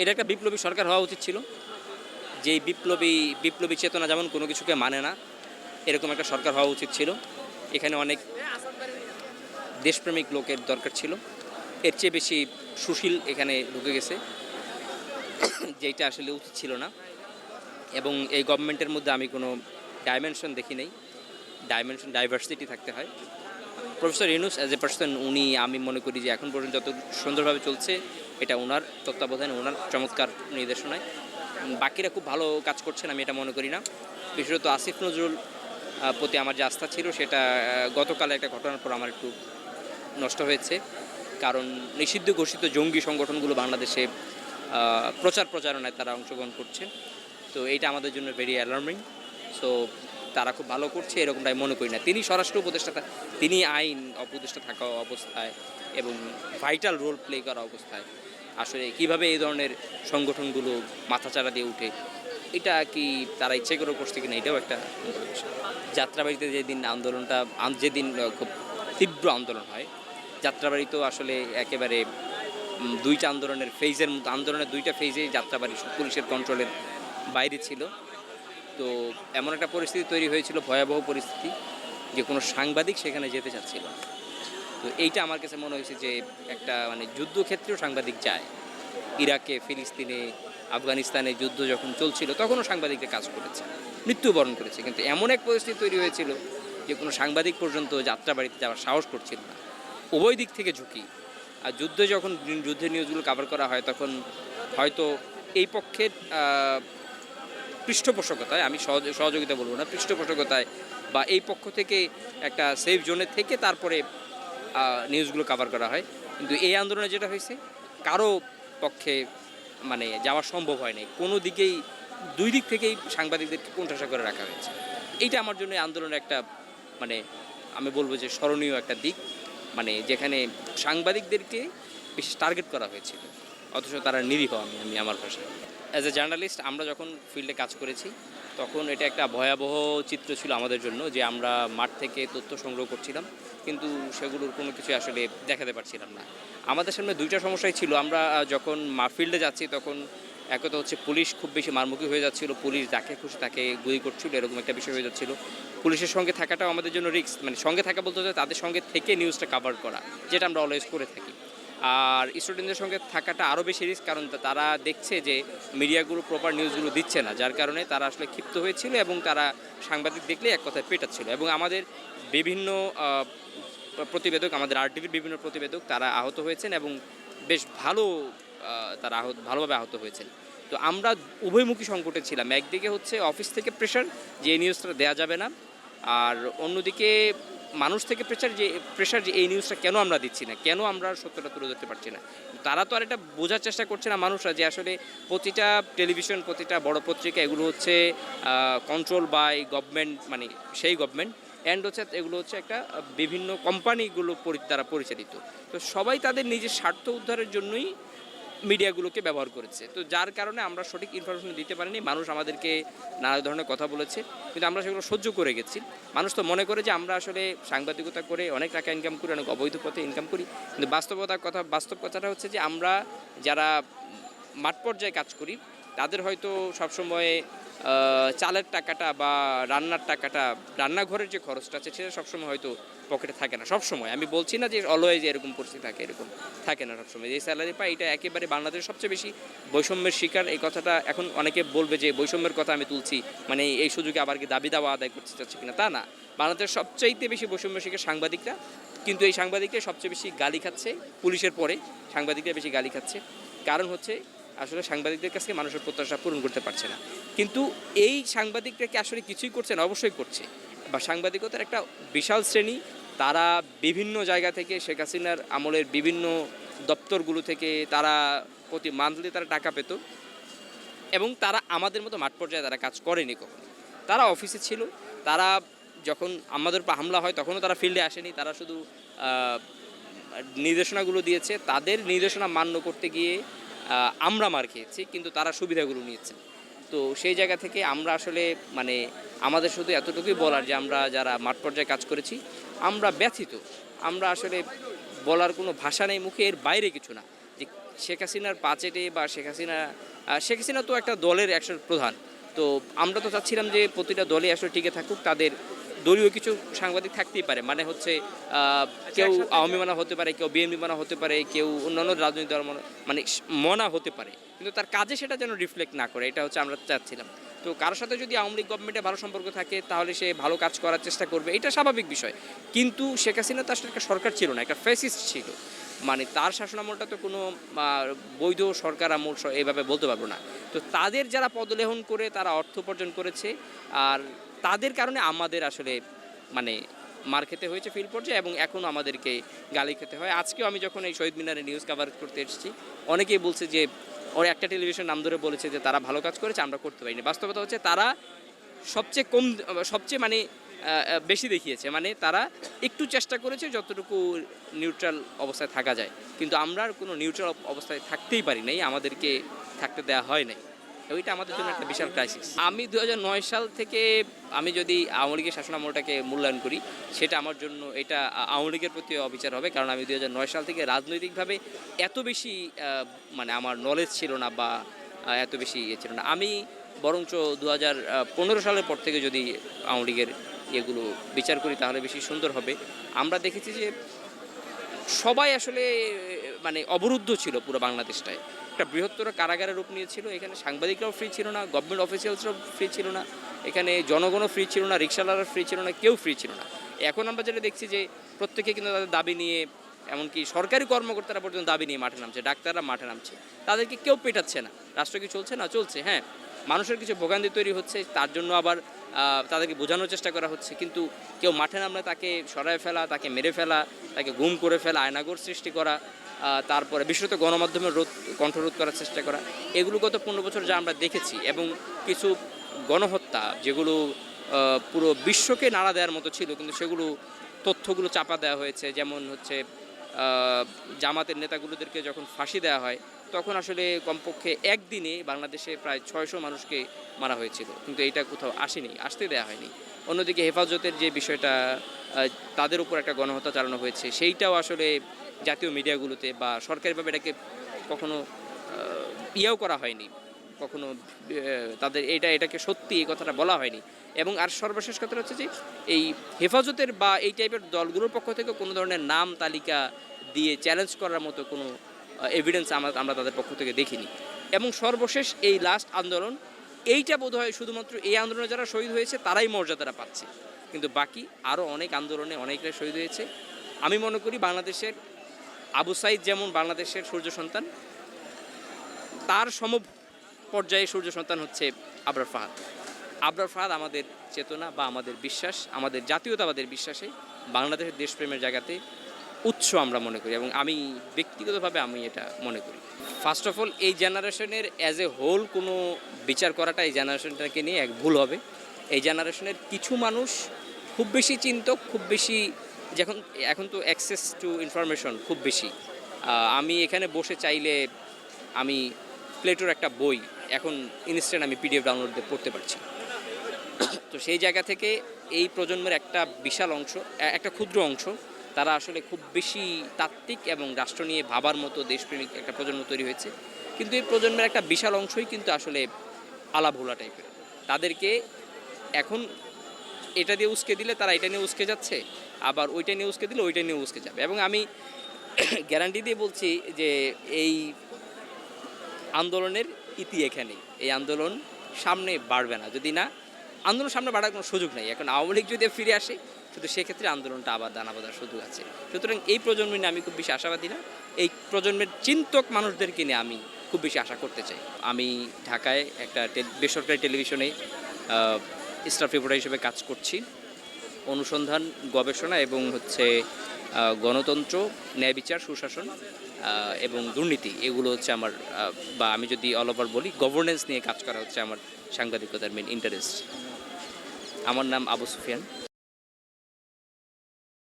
এটা একটা বিপ্লবী সরকার হওয়া উচিত ছিল। যেই বিপ্লবী বিপ্লবী চেতনা যেমন কোনো কিছুকে মানে না, এরকম একটা সরকার হওয়া উচিত ছিল। এখানে অনেক দেশপ্রেমিক লোকের দরকার ছিল। এর চেয়ে বেশি সুশীল এখানে ঢুকে গেছে যেটা আসলে উচিত ছিল না। এবং এই গভর্নমেন্টের মধ্যে আমি কোনো ডাইমেনশন দেখি নেই। ডাইমেনশন ডাইভার্সিটি থাকতে হয়। Professor Yunus as a person উনি, আমি মনে করি যে এখন পর্যন্ত যত সুন্দরভাবে চলছে, এটা ওনার তত্ত্বাবধানে ওনার চমৎকার নির্দেশনায়। বাকিরা খুব ভালো কাজ করছেন, আমি এটা মনে করি না। বিশেষত আসিফ নজরুল প্রতি আমার যে আস্থা ছিল, সেটা গতকালে একটা ঘটনার পর আমার একটু নষ্ট হয়েছে। কারণ নিষিদ্ধ ঘোষিত জঙ্গি সংগঠনগুলো বাংলাদেশে প্রচার প্রচারণায় তারা অংশগ্রহণ করছে। তো এইটা আমাদের জন্য ভেরি অ্যালার্মিং সো তারা খুব ভালো করছে, এরকমটাই মনে করি না তিনি স্বরাষ্ট্র উপদেষ্টা, তিনি আইন উপদেষ্টা থাকা অবস্থায় এবং ভাইটাল রোল প্লে করা অবস্থায় আসলে কীভাবে এই ধরনের সংগঠনগুলো মাথাচাড়া দিয়ে উঠে, এটা কি তারা ইচ্ছে করে করছে কিনা এটাও একটা। যাত্রাবাড়িতে যেদিন আন্দোলনটা যেদিন খুব তীব্র আন্দোলন হয়, যাত্রাবাড়ি তো আসলে একেবারে দুইটা আন্দোলনের ফেজের মতো আন্দোলনের দুইটা ফেজেই যাত্রাবাড়ি পুলিশের কন্ট্রোলের বাইরে ছিল তো এমন একটা পরিস্থিতি তৈরি হয়েছিল, ভয়াবহ পরিস্থিতি, যে কোনো সাংবাদিক সেখানে যেতে চাচ্ছিল। তো এইটা আমার কাছে মনে হয়েছে যে একটা মানে যুদ্ধক্ষেত্রেও সাংবাদিক যায়। ইরাকে, ফিলিস্তিনে, আফগানিস্তানে যুদ্ধ যখন চলছিল, তখনও সাংবাদিকরা কাজ করেছে, মৃত্যুবরণ করেছে। কিন্তু এমন এক পরিস্থিতি তৈরি হয়েছিল যে কোনো সাংবাদিক পর্যন্ত যাত্রাবাড়িতে যাওয়ার সাহস করছিল না। উভয় দিক থেকে ঝুঁকি। আর যুদ্ধে যখন যুদ্ধের নিউজগুলো কাভার করা হয়, তখন হয়তো এই পক্ষের পৃষ্ঠপোষকতায়, আমি সহযোগিতা বলব না, পৃষ্ঠপোষকতায় বা এই পক্ষ থেকে একটা সেফ জোনে থেকে তারপরে নিউজগুলো কভার করা হয়। কিন্তু এই আন্দোলনে যেটা হয়েছে, কারও পক্ষে মানে যাওয়া সম্ভব হয়নি। কোনো দিকেই, দুই দিক থেকেই সাংবাদিকদেরকে কোণঠাসা করে রাখা হয়েছে। এইটা আমার জন্য আন্দোলনের একটা মানে আমি বলব যে স্মরণীয় একটা দিক। মানে যেখানে সাংবাদিকদেরকে বেশি টার্গেট করা হয়েছিল। অথচ তারা নিরীহ আমি আমি আমার ভাষায়। অ্যাজ এ জার্নালিস্ট আমরা যখন ফিল্ডে কাজ করেছি, তখন এটা একটা ভয়াবহ চিত্র ছিল আমাদের জন্য যে আমরা মাঠ থেকে তথ্য সংগ্রহ করছিলাম, কিন্তু সেগুলোর কোনো কিছু আসলে দেখাতে পারছিলাম না। আমাদের সামনে দুইটা সমস্যাই ছিল। আমরা যখন মা ফিল্ডে যাচ্ছি, তখন একত হচ্ছে পুলিশ খুব বেশি মারমুখী হয়ে যাচ্ছিল, পুলিশ যাকে খুশি তাকে গুলি করছিল, এরকম একটা বিষয় হয়ে যাচ্ছিল। পুলিশের সঙ্গে থাকাটাও আমাদের জন্য রিস্ক মানে সঙ্গে থাকা বলতে হচ্ছে তাদের সঙ্গে থেকে নিউজটা কাভার করা, যেটা আমরা অলওয়েজ করে থাকি। আর স্টুডেন্টদের সঙ্গে থাকাটা আরও বেশি রিস্ক কারণ তারা দেখছে যে মিডিয়াগুলো প্রপার নিউজগুলো দিচ্ছে না, যার কারণে তারা আসলে ক্ষিপ্ত হয়েছিল এবং তারা সাংবাদিক দেখলে এক কথায় পেটাচ্ছিল। এবং আমাদের বিভিন্ন প্রতিবেদক, আমাদের আরটিভির বিভিন্ন প্রতিবেদক তারা আহত হয়েছেন এবং বেশ ভালো তারা আহত ভালোভাবে আহত হয়েছেন। তো আমরা উভয়মুখী সংকটে ছিলাম। একদিকে হচ্ছে অফিস থেকে প্রেশার যে এই নিউজটা দেওয়া যাবে না, আর অন্যদিকে মানুষ থেকে প্রেশার যে প্রেশার যে এই নিউজটা কেন আমরা দিচ্ছি না? কেন আমরা সত্যটা তুলে ধরতে পারছি না? তারা তো আর এটা বোঝার চেষ্টা করছে না মানুষরা যে আসলে প্রতিটা টেলিভিশন প্রতিটা বড় পত্রিকা এগুলো হচ্ছে কন্ট্রোল বাই গভর্নমেন্ট মানে সেই গভর্নমেন্ট অ্যান্ড হচ্ছে এগুলো হচ্ছে একটা বিভিন্ন কোম্পানিগুলো দ্বারা পরিচালিত। তো সবাই তাদের নিজের স্বার্থ উদ্ধারের জন্যই মিডিয়াগুলোকে ব্যবহার করেছে। তো যার কারণে আমরা সঠিক ইনফরমেশন দিতে পারিনি, মানুষ আমাদেরকে নানা ধরনের কথা বলেছে, কিন্তু আমরা সেগুলো সহ্য করে গেছি। মানুষ তো মনে করে যে আমরা আসলে সাংবাদিকতা করে অনেক টাকা ইনকাম করি, অনেক অবৈধ পথে ইনকাম করি, কিন্তু বাস্তবতার কথা, বাস্তব কথাটা হচ্ছে যে আমরা যারা মাঠ পর্যায়ে কাজ করি, তাদের হয়তো সবসময় চালের টাকাটা বা রান্নার টাকাটা, রান্নাঘরের যে খরচটা আছে, সেটা সবসময় হয়তো পকেটে থাকে না। সবসময়। আমি বলছি না যে অলওয়েজ এরকম পরিস্থিতি থাকে, এরকম থাকে না সবসময়। যে স্যালারি পাই এটা একেবারে বাংলাদেশের সবচেয়ে বেশি বৈষম্যের শিকার। এই কথাটা এখন অনেকে বলবে যে বৈষম্যের কথা আমি তুলছি মানে এই সুযোগে আবার কি দাবি দাওয়া আদায় করতে চাচ্ছি কিনা? তা না। বাংলাদেশের সবচাইতে বেশি বৈষম্যের শিকার সাংবাদিকরা। কিন্তু এই সাংবাদিকরা সবচেয়ে বেশি গালি খাচ্ছে, পুলিশের পরে সাংবাদিকরা বেশি গালি খাচ্ছে। কারণ হচ্ছে আসলে সাংবাদিকদের কাছে মানুষের প্রত্যাশা পূরণ করতে পারছে না। কিন্তু এই সাংবাদিকরা কি আসলে কিছুই করছে না? অবশ্যই করছে। বা সাংবাদিকতার একটা বিশাল শ্রেণি, তারা বিভিন্ন জায়গা থেকে শেখ হাসিনার আমলের বিভিন্ন দপ্তরগুলো থেকে তারা প্রতি মান্থলি তারা টাকা পেত এবং তারা আমাদের মতো মাঠ পর্যায়ে তারা কাজ করেনি কখনো। তারা অফিসে ছিল, তারা যখন আমাদের উপর হামলা হয় তখনও তারা ফিল্ডে আসেনি, তারা শুধু নির্দেশনাগুলো দিয়েছে। তাদের নির্দেশনা মান্য করতে গিয়ে আমরা মার খেয়েছি, কিন্তু তারা সুবিধাগুলো নিয়েছে। তো সেই জায়গা থেকে আমরা আসলে মানে আমাদের শুধু এতটুকুই বলার যে আমরা যারা মাঠ পর্যায়ে কাজ করেছি, আমরা ব্যথিত। আমরা আসলে বলার কোনো ভাষা নেই, মুখে এর বাইরে কিছু না। যে শেখ হাসিনার পাচেটে বা শেখ হাসিনা শেখ হাসিনা তো একটা দলের একশো প্রধান। তো আমরা তো চাচ্ছিলাম যে প্রতিটা দলে আসলে টিকে থাকুক, তাদের দলীয় কিছু সাংবাদিক থাকতেই পারে। মানে হচ্ছে আহ, কেউ আওয়ামী মানা হতে পারে কেউ বিএনপি মানা হতে পারে কেউ অন্যান্য রাজনৈতিক দল মানা- মানে মনা হতে পারে। কিন্তু তার কাজে সেটা যেন রিফ্লেক্ট না করে এটা হচ্ছে আমরা চাচ্ছিলাম। তো কারোর সাথে যদি আওয়ামী লীগ গভর্নমেন্টে ভালো সম্পর্ক থাকে তাহলে সে ভালো কাজ করার চেষ্টা করবে এটা স্বাভাবিক বিষয়। কিন্তু শেখ হাসিনা তো আসলে একটা সরকার ছিল না একটা ফেসিস্ট ছিল। মানে তার শাসনামলটা তো কোনো বৈধ সরকার আমল এভাবে বলতে পারব না। তো তাদের যারা পদলেহন করে তারা অর্থ উপার্জন করেছে আর তাদের কারণে আমাদের আসলে মানে মার খেতে হয়েছে ফিল পর্যায়ে এবং এখনও আমাদেরকে গালি খেতে হয়। আজকেও আমি যখন এই শহীদ মিনারে নিউজ কভার করতে এসেছি, অনেকেই বলছে যে, ওর একটা টেলিভিশন নাম ধরে বলেছে যে, তারা ভালো কাজ করেছে, আমরা করতে পারিনি। বাস্তবতা হচ্ছে তারা সবচেয়ে কম, সবচেয়ে মানে বেশি দেখিয়েছে। মানে তারা একটু চেষ্টা করেছে যতটুকু নিউট্রাল অবস্থায় থাকা যায়। কিন্তু আমরা আর কোনো নিউট্রাল অবস্থায় থাকতেই পারি নাই, আমাদেরকে থাকতে দেওয়া হয় নাই। ওইটা আমাদের জন্য একটা বিশাল ক্রাইসিস আমি দু হাজার নয় সাল থেকে আমি যদি আওয়ামী লীগের শাসনামলটাকে মূল্যায়ন করি, সেটা আমার জন্য এটা আওয়ামী লীগের প্রতি অবিচার হবে, কারণ আমি দু হাজার নয় সাল থেকে রাজনৈতিকভাবে এত বেশি মানে আমার নলেজ ছিল না বা এত বেশি ইয়ে ছিল না। আমি বরঞ্চ দু পনেরো সালের পর থেকে যদি আওয়ামী লীগের এগুলো বিচার করি, তাহলে বেশি সুন্দর হবে। আমরা দেখেছি যে সবাই আসলে মানে অবরুদ্ধ ছিল পুরো বাংলাদেশটায় একটা বৃহত্তর কারাগারের রূপ নিয়েছিল, এখানে সাংবাদিকরাও ফ্রি ছিল না গভর্নমেন্ট অফিসিয়ালসরাও ফ্রি ছিল না, এখানে জনগণও ফ্রি ছিল না রিক্সাওয়ালারা ফ্রি ছিল না, কেউ ফ্রি ছিল না। এখন আমরা যেটা দেখছি যে প্রত্যেকে কিন্তু তাদের দাবি নিয়ে, এমনকি সরকারি কর্মকর্তারা পর্যন্ত দাবি নিয়ে মাঠে নামছে, ডাক্তাররা মাঠে নামছে। তাদেরকে কেউ পেটাচ্ছে না। রাষ্ট্র কি চলছে না? চলছে হ্যাঁ। মানুষের কিছু ভোগান্তি তৈরি হচ্ছে, তার জন্য আবার তাদেরকে বোঝানোর চেষ্টা করা হচ্ছে। কিন্তু কেউ মাঠে নামলে তাকে সরায় ফেলা, তাকে মেরে ফেলা, তাকে গুম করে ফেলা আয়নাগর সৃষ্টি করা তারপরে বিশেষত গণমাধ্যমের রোধ, কণ্ঠরোধ করার চেষ্টা করা, এগুলো গত পনেরো বছর যা আমরা দেখেছি এবং কিছু গণহত্যা যেগুলো পুরো বিশ্বকে নাড়া দেওয়ার মতো ছিল, কিন্তু সেগুলো তথ্যগুলো চাপা দেওয়া হয়েছে। যেমন হচ্ছে জামাতের নেতাগুলোদেরকে যখন ফাঁসি দেওয়া হয় তখন আসলে কমপক্ষে একদিনে বাংলাদেশে প্রায় ছয়শো মানুষকে মারা হয়েছিল। কিন্তু এটা কোথাও আসেনি, আসতে দেওয়া হয়নি। অন্যদিকে হেফাজতের যে বিষয়টা তাদের উপর একটা গণহত্যা চালানো হয়েছে, সেইটাও আসলে জাতীয় মিডিয়াগুলোতে বা সরকারিভাবে এটাকে কখনো ইয়েও করা হয়নি। কখনো তাদের এটা, এটাকে সত্যি এই কথাটা বলা হয়নি। এবং আর সর্বশেষ কথা হচ্ছে যে, এই হেফাজতের বা এই টাইপের দলগুলোর পক্ষ থেকে কোনো ধরনের নাম তালিকা দিয়ে চ্যালেঞ্জ করার মতো কোনো এভিডেন্স আমরা আমরা তাদের পক্ষ থেকে দেখিনি। এবং সর্বশেষ এই লাস্ট আন্দোলন, এইটা বোধহয় শুধুমাত্র এই আন্দোলনে যারা শহীদ হয়েছে, তারাই মর্যাদাটা পাচ্ছে। কিন্তু বাকি আরও অনেক আন্দোলনে অনেকরা শহীদ হয়েছে। আমি মনে করি বাংলাদেশের আবু সাইদ যেমন বাংলাদেশের সূর্য সন্তান, তার সম পর্যায়ে সূর্য সন্তান হচ্ছে আবরার ফাহাদ। আবরার ফাহাদ আমাদের চেতনা বা আমাদের বিশ্বাস, আমাদের জাতীয়তাবাদের বিশ্বাসে বাংলাদেশের দেশপ্রেমের জায়গাতে উৎস আমরা মনে করি এবং আমি ব্যক্তিগতভাবে আমি এটা মনে করি। ফার্স্ট অফ অল এই জেনারেশনের অ্যাজ এ হোল কোনো বিচার করাটা এই জেনারেশনটাকে নিয়ে এক ভুল হবে। এই জেনারেশনের কিছু মানুষ খুব বেশি চিন্তক, খুব বেশি যখন, এখন তো অ্যাক্সেস টু ইনফরমেশন খুব বেশি। আমি এখানে বসে চাইলে আমি প্লেটোর একটা বই এখন ইনস্ট্যান্ট আমি পিডিএফ ডাউনলোড পড়তে পারছি। তো সেই জায়গা থেকে এই প্রজন্মের একটা বিশাল অংশ একটা ক্ষুদ্র অংশ তারা আসলে খুব বেশি তাত্ত্বিক এবং রাষ্ট্র নিয়ে ভাবার মতো দেশপ্রেমিক একটা প্রজন্ম তৈরি হয়েছে। কিন্তু এই প্রজন্মের একটা বিশাল অংশই কিন্তু আসলে আলাভোলা টাইপের। তাদেরকে এখন এটা দিয়ে উস্কে দিলে তারা এটা নিয়ে উস্কে যাচ্ছে, আবার ওইটা নিয়ে উস্কে দিলে ওইটা নিয়ে উস্কে যাবে। এবং আমি গ্যারান্টি দিয়ে বলছি যে এই আন্দোলনের ইতি এখানেই। এই আন্দোলন সামনে বাড়বে না। যদি না আন্দোলন সামনে বাড়ার কোনো সুযোগ নেই। এখন আওয়ামী লীগ যদি ফিরে আসে, শুধু সেক্ষেত্রে আন্দোলনটা আবার দানা বাঁধার সুযোগ আছে। সুতরাং এই প্রজন্ম নিয়ে আমি খুব বেশি আশাবাদী না। এই প্রজন্মের চিন্তক মানুষদেরকে নিয়ে আমি খুব বেশি আশা করতে চাই। আমি ঢাকায় একটা বেসরকারি টেলিভিশনে স্টাফ রিপোর্টার হিসেবে কাজ করছি। অনুসন্ধান, গবেষণা এবং হচ্ছে গণতন্ত্র, ন্যায় বিচার, সুশাসন এবং দুর্নীতি, এগুলো হচ্ছে আমার বা আমি যদি অল ওভার বলি গভর্নেন্স নিয়ে কাজ করা হচ্ছে আমার সাংবাদিকতার মেন ইন্টারেস্ট আমার নাম আবু সুফিয়ান।